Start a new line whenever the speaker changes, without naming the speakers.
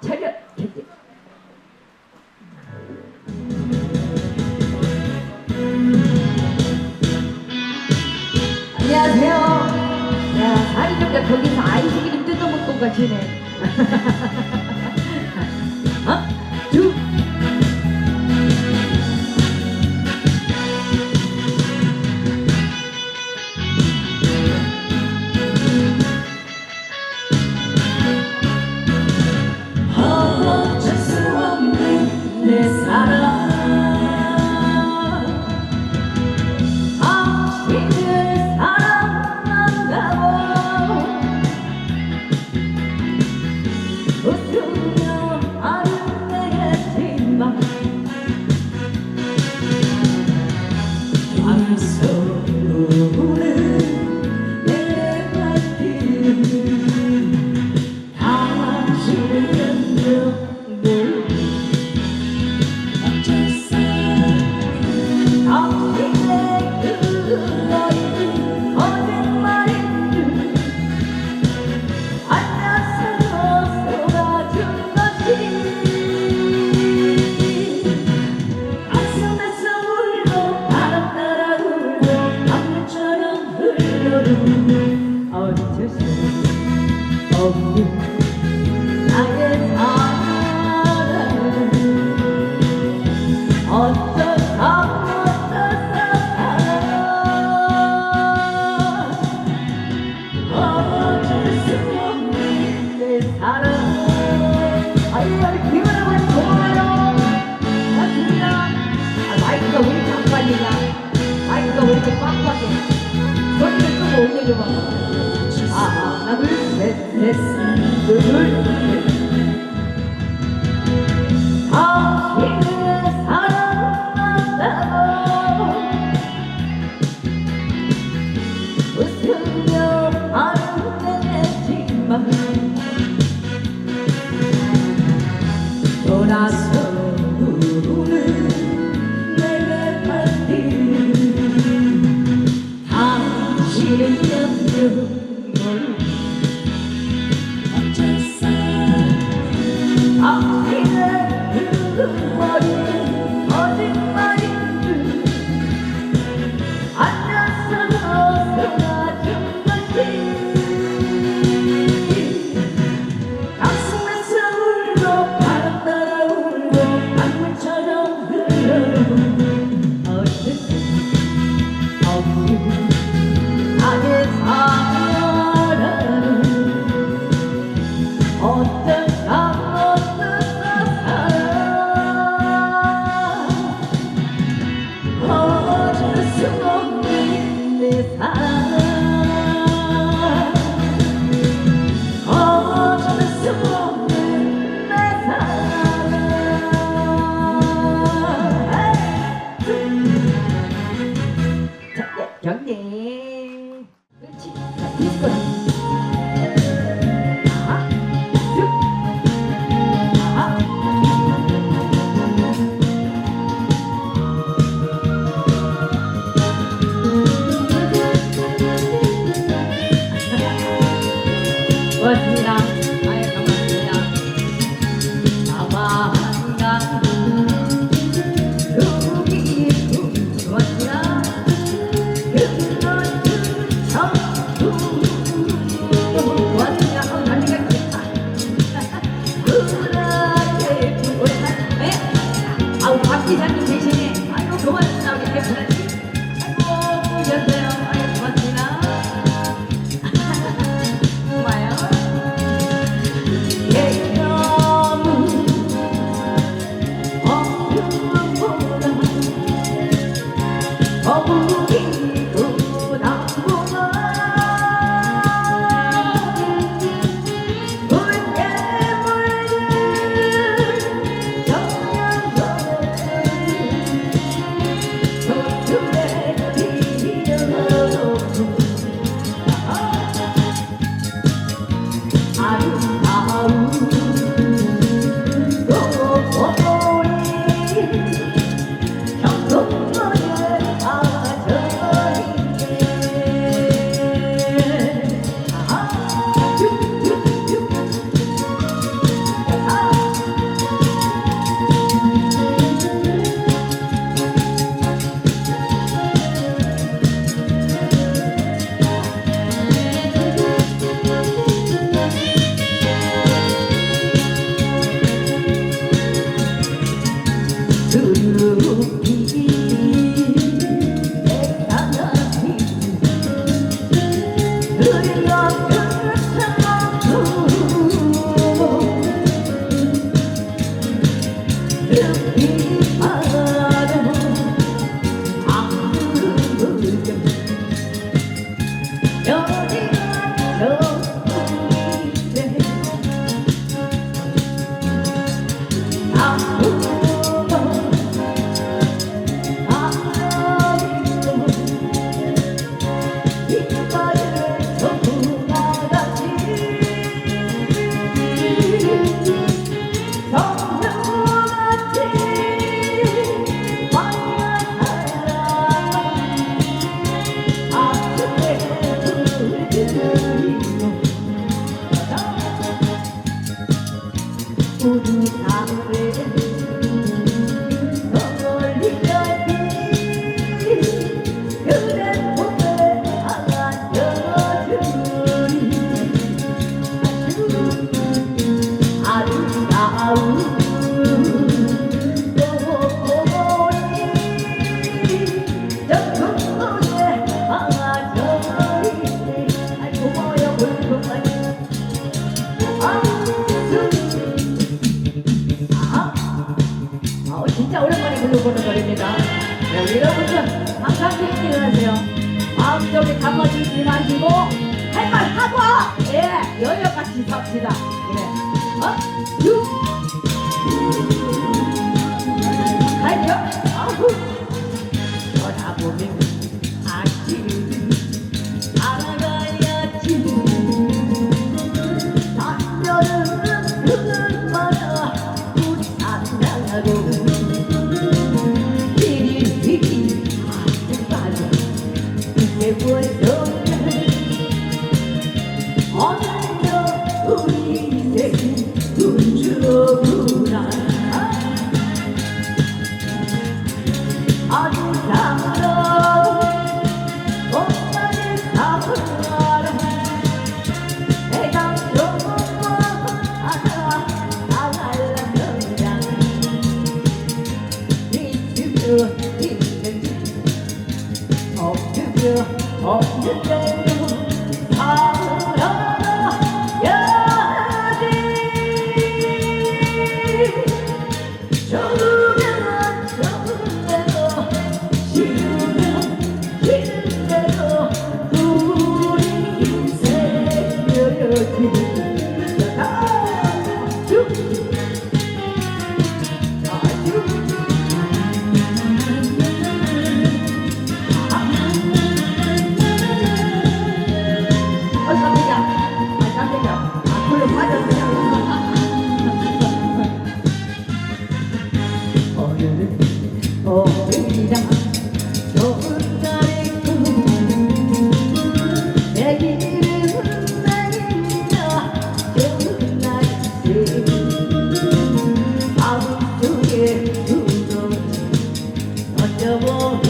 차렷 결제. 안녕하세요. 야, 아이 좀가 거기서 아이스크림 뜯어먹고 가시네. 잠깐만 머리를 끄고 옮겨줘봐 하나 둘셋넷둘 앞길에 흐르는 머리 I Hallelujah. 有你。 넘어지지 마시고 할 말 하고 예 여유같이 삽시다. 그래 어? 가요 아후 전화 보면 you 언제쯤 누구도 던져보는